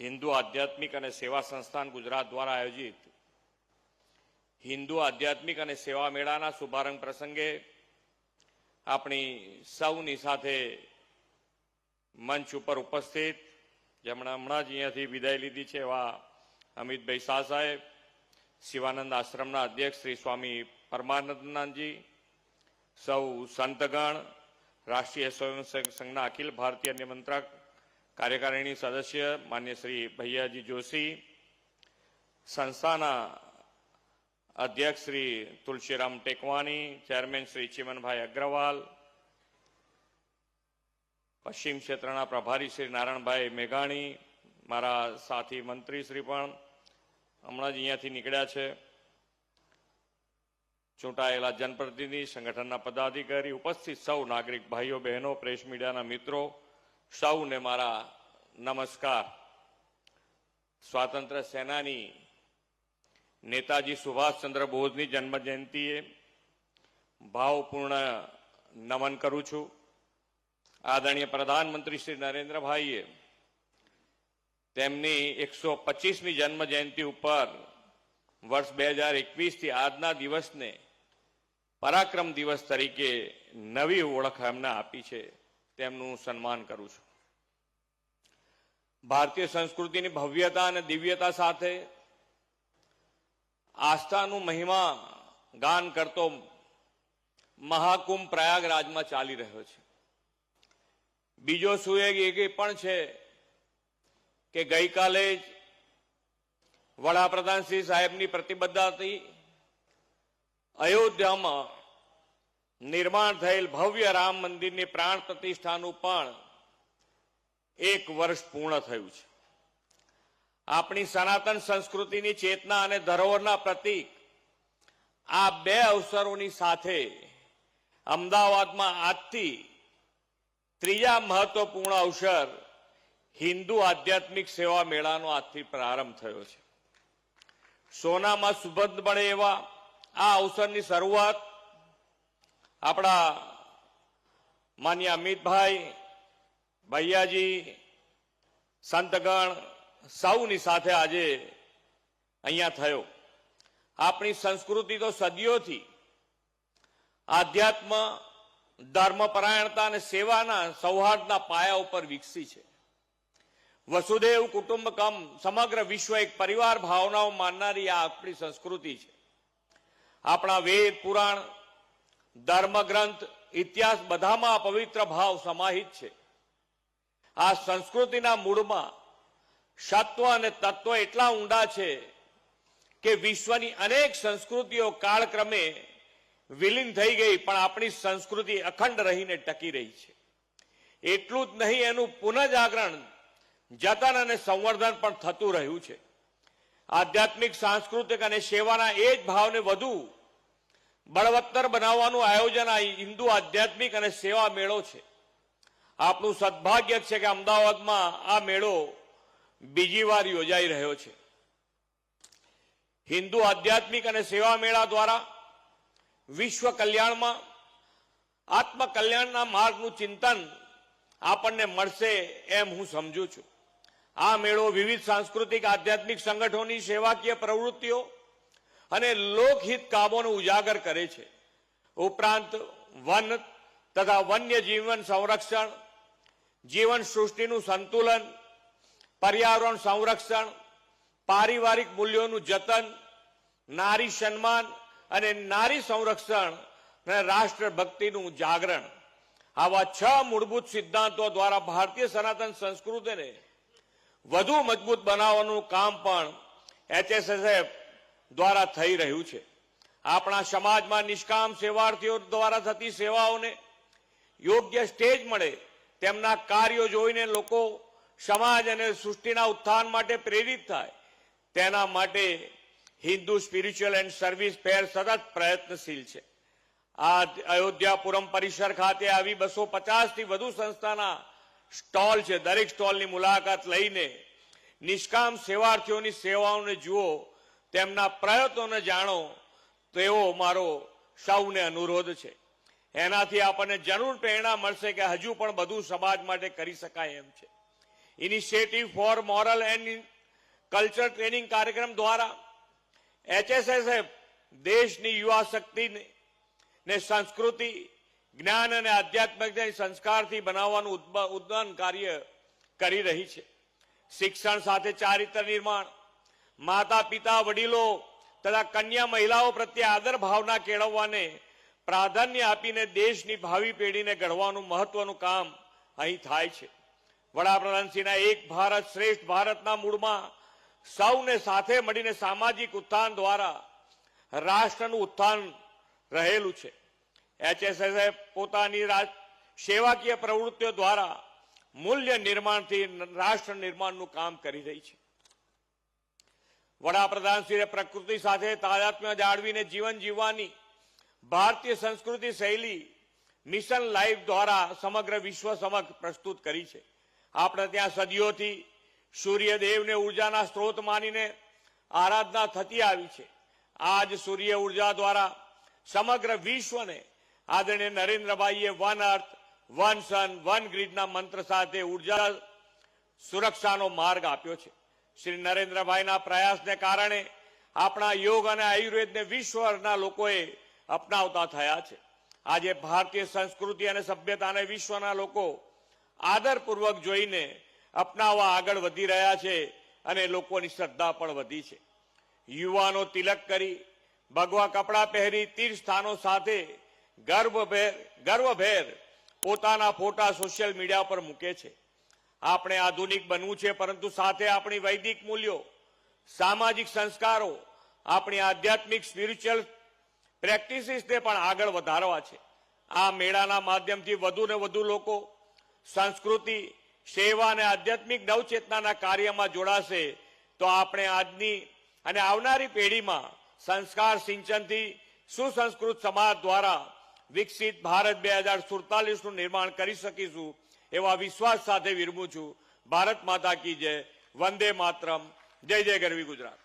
હિન્દુ આધ્યાત્મિક અને સેવા સંસ્થાન ગુજરાત દ્વારા આયોજિત હિન્દુ આધ્યાત્મિક અને સેવા મેળાના શુભારંભ પ્રસંગે આપણી સૌની સાથે મંચ ઉપર ઉપસ્થિત, જેમણે હમણાં જ અહીંયાથી વિદાય લીધી છે એવા અમિતભાઈ શાહ સાહેબ, શિવાનંદ આશ્રમના અધ્યક્ષ શ્રી સ્વામી પરમાનંદનાથજી સૌ સંતગણ, રાષ્ટ્રીય સ્વયંસેવક સંઘના અખિલ ભારતીય નિમંત્રક કાર્યકારિણી સદસ્ય માન્ય શ્રી ભૈયાજી જોશી, સંસ્થાના અધ્યક્ષ શ્રી તુલસીરામ ટેકવાની ચેરમેન શ્રી ચિમનભાઈ અગ્રવાલ, પશ્ચિમ ક્ષેત્રના પ્રભારી શ્રી નારાયણભાઈ મેઘાણી, મારા સાથી મંત્રી શ્રી પણ હમણાં જ અહીંયાથી નીકળ્યા છે. ચૂંટાયેલા જનપ્રતિનિધિ, સંગઠનના પદાધિકારી, ઉપસ્થિત સૌ નાગરિક ભાઈઓ, બહેનો, પ્રેસ મીડિયાના મિત્રો સૌને મારા નમસ્કાર. સ્વાતંત્ર્ય સેનાની નેતાજી સુભાષચંદ્ર બોઝની જન્મ જયંતિએ ભાવપૂર્ણ નમન કરું છું. આદરણીય પ્રધાનમંત્રી શ્રી નરેન્દ્રભાઈએ તેમની એકસો પચીસમી જન્મ જયંતિ ઉપર વર્ષ બે હજાર એકવીસથી આજના દિવસને પરાક્રમ દિવસ તરીકે નવી ઓળખ એમને આપી છે. તેમનું સન્માન કરું છું. ભારતીય સંસ્કૃતિની ભવ્યતા અને દિવ્યતા સાથે આસ્થાનું મહિમા ગાન કરતો મહાકુંભ પ્રયાગરાજમાં ચાલી રહ્યો છે. બીજો સુયોગ એ પણ છે કે ગઈકાલે જ વડાપ્રધાન શ્રી સાહેબની પ્રતિબદ્ધતાથી અયોધ્યામાં નિર્માણ થયેલ ભવ્ય રામ મંદિરની પ્રાણ પ્રતિષ્ઠાનું પણ એક વર્ષ પૂર્ણ થયું છે. આપણી સનાતન સંસ્કૃતિની ચેતના અને ધરોહરના પ્રતીક આ બે અવસરોની સાથે અમદાવાદમાં આજથી ત્રીજા મહત્વપૂર્ણ અવસર હિન્દુ આધ્યાત્મિક સેવા મેળાનો આજથી પ્રારંભ થયો છે. સોનામાં સુગંધ મળે એવા આ અવસરની શરૂઆત આપણા માન્ય અમિતભાઈ ભૈયાજી, સંતગણ સૌની સાથે આજે અહીંયા થયો. આપણી સંસ્કૃતિ તો સદીઓથી આધ્યાત્મ, ધર્મપરાયણતા અને સેવાના સૌહાર્દના પાયા ઉપર વિકસી છે. વસુદેવ કુટુંબકમ સમગ્ર વિશ્વ એક પરિવાર ભાવનાઓ માનનારી આ આપણી સંસ્કૃતિ છે. આપણા વેદ, પુરાણ, ધર્મગ્રંથ, ઇતિહાસ બધામાં આ પવિત્ર ભાવ સમાહિત છે. આ સંસ્કૃતિના મૂળમાં સત્વ અને તત્વ એટલા ઊંડા છે કે વિશ્વની અનેક સંસ્કૃતિઓ કાળક્રમે વિલીન થઈ ગઈ, પણ આપણી સંસ્કૃતિ અખંડ રહીને ટકી રહી છે. એટલું જ નહીં, એનું પુનઃજાગરણ, જતન અને સંવર્ધન પણ થતું રહ્યું છે. આધ્યાત્મિક, સાંસ્કૃતિક અને સેવાના એ જ ભાવને વધુ બળવત્તર બનાવવાનું આયોજન આ હિન્દુ આધ્યાત્મિક અને સેવા મેળો છે. આપણું સદભાગ્ય છે કે અમદાવાદમાં આ મેળો બીજી વાર યોજાઈ રહ્યો છે. હિન્દુ આધ્યાત્મિક અને સેવા મેળા દ્વારા વિશ્વ કલ્યાણમાં, આત્મકલ્યાણના માર્ગનું ચિંતન આપણને મળશે એમ હું સમજુ છું. આ મેળો વિવિધ સાંસ્કૃતિક, આધ્યાત્મિક સંગઠનોની સેવાકીય પ્રવૃત્તિઓ અને લોકહિત કામોને ઉજાગર કરે છે. ઉપરાંત વન તથા વન્ય જીવન સંરક્ષણ જીવન સૃષ્ટિનું સંતુલન, પર્યાવરણ સંરક્ષણ, પારિવારિક મૂલ્યોનું જતન, નારી સન્માન અને નારી સંરક્ષણ અને રાષ્ટ્રભક્તિનું જાગરણ. આવા છ મૂળભૂત સિદ્ધાંતો દ્વારા ભારતીય સનાતન સંસ્કૃતિને વધુ મજબૂત બનાવવાનું કામ પણ એચએસએસએફ દ્વારા થઈ રહ્યું છે. આપણા સમાજમાં નિષ્કામ સેવાર્થીઓ દ્વારા થતી સેવાઓને યોગ્ય સ્ટેજ મળે તેમના કાર્યો જોઈને લોકો સમાજ અને સૃષ્ટિના ઉત્થાન માટે પ્રેરિત થાય. તેના માટે Hindu spiritual and service fair સતત પ્રયત્નશીલ છે. આ અયોધ્યાપુરમ પરિસર ખાતે આવી બસો પચાસથી વધુ સંસ્થાના સ્ટોલ છે. દરેક સ્ટોલની મુલાકાત લઈને નિષ્કામ સેવાર્થીઓની સેવાઓને જુઓ, તેમના પ્રયત્નોને જાણો તેવો મારો સૌને અનુરોધ છે. એનાથી આપણને જરૂર પ્રેરણા મળશે કે હજુ પણ બધું સમાજ માટે કરી શકાય એમ છે. Initiative for moral and culture training કાર્યક્રમ દ્વારા એચએસએસએફ દેશની યુવા શક્તિને ને સંસ્કૃતિ, જ્ઞાન અને આધ્યાત્મિક સંસ્કારથી બનાવવાનું ઉદ્દાન કાર્ય કરી રહી છે. શિક્ષણ સાથે ચારિત્ર નિર્માણ માતા પિતા વડીલો તથા કન્યા મહિલાઓ પ્રત્યે આદર ભાવના કેળવવાને પ્રાધાન્ય આપીને દેશની ભાવિ પેઢીને ઘડવાનું મહત્વનું કામ અહીં થાય છે. વડાપ્રધાનશ્રીના એક ભારત શ્રેષ્ઠ ભારતના મૂળમાં સૌને સાથે મળીને સામાજિક ઉત્થાન દ્વારા રાષ્ટ્રનું ઉત્થાન રહેલું છે. એચએસએસએ પોતાની સેવાકીય પ્રવૃત્તિઓ દ્વારા મૂલ્ય નિર્માણથી રાષ્ટ્ર નિર્માણનું કામ કરી રહી છે. વડાપ્રધાનશ્રીએ પ્રકૃતિ સાથે તાદાત્મ્ય જાળવીને જીવન જીવવાની ભારતીય સંસ્કૃતિ શૈલી મિશન લાઈફ દ્વારા સમગ્ર વિશ્વ સમક્ષ પ્રસ્તુત કરી છે. આપણે ત્યાં સદીઓથી સૂર્યદેવને ઉર્જાના સ્ત્રોત માનીને આરાધના થતી આવી છે. આજ સૂર્ય ઊર્જા દ્વારા સમગ્ર વિશ્વને આદરણીય નરેન્દ્રભાઈએ one earth, one sun, one ગ્રીડના મંત્ર સાથે ઊર્જા સુરક્ષાનો માર્ગ આપ્યો છે. શ્રી નરેન્દ્રભાઈના પ્રયાસને કારણે આપણા યોગ અને આયુર્વેદને વિશ્વના લોકોએ અપનાવતા થયા છે. આજે ભારતીય સંસ્કૃતિ અને સભ્યતાને વિશ્વના લોકો આદરપૂર્વક જોઈને અપનાવવા આગળ વધી રહ્યા છે અને લોકોની શ્રદ્ધા પણ વધી છે. યુવાનો તિલક કરી, ભગવા કપડાં પહેરી, તીર્થસ્થાનો સાથે ગર્વભેર ગર્વભેર પોતાના ફોટા સોશિયલ મીડિયા પર મૂકે છે. આપણે આધુનિક બનવું છે, પરંતુ સાથે આપણી વૈદિક મૂલ્યો, સામાજિક સંસ્કારો, આપણી આધ્યાત્મિક સ્પિરિચ્યુઅલ પ્રેક્ટિસીસને પણ આગળ વધારવા છે. આ મેળાના માધ્યમથી વધુ ને વધુ લોકો સંસ્કૃતિ, સેવા અને આધ્યાત્મિક નવચેતનાના કાર્યમાં જોડાશે, તો આપણે આજની અને આવનારી પેઢીમાં સંસ્કાર સિંચનથી સુસંસ્કૃત સમાજ દ્વારા વિકસિત ભારત બે હજાર સુડતાલીસનું નિર્માણ કરી શકીશું, એવા વિશ્વાસ સાથે વિરમું છું. ભારત માતા કી જય. વંદે માતરમ. જય જય ગરવી ગુજરાત.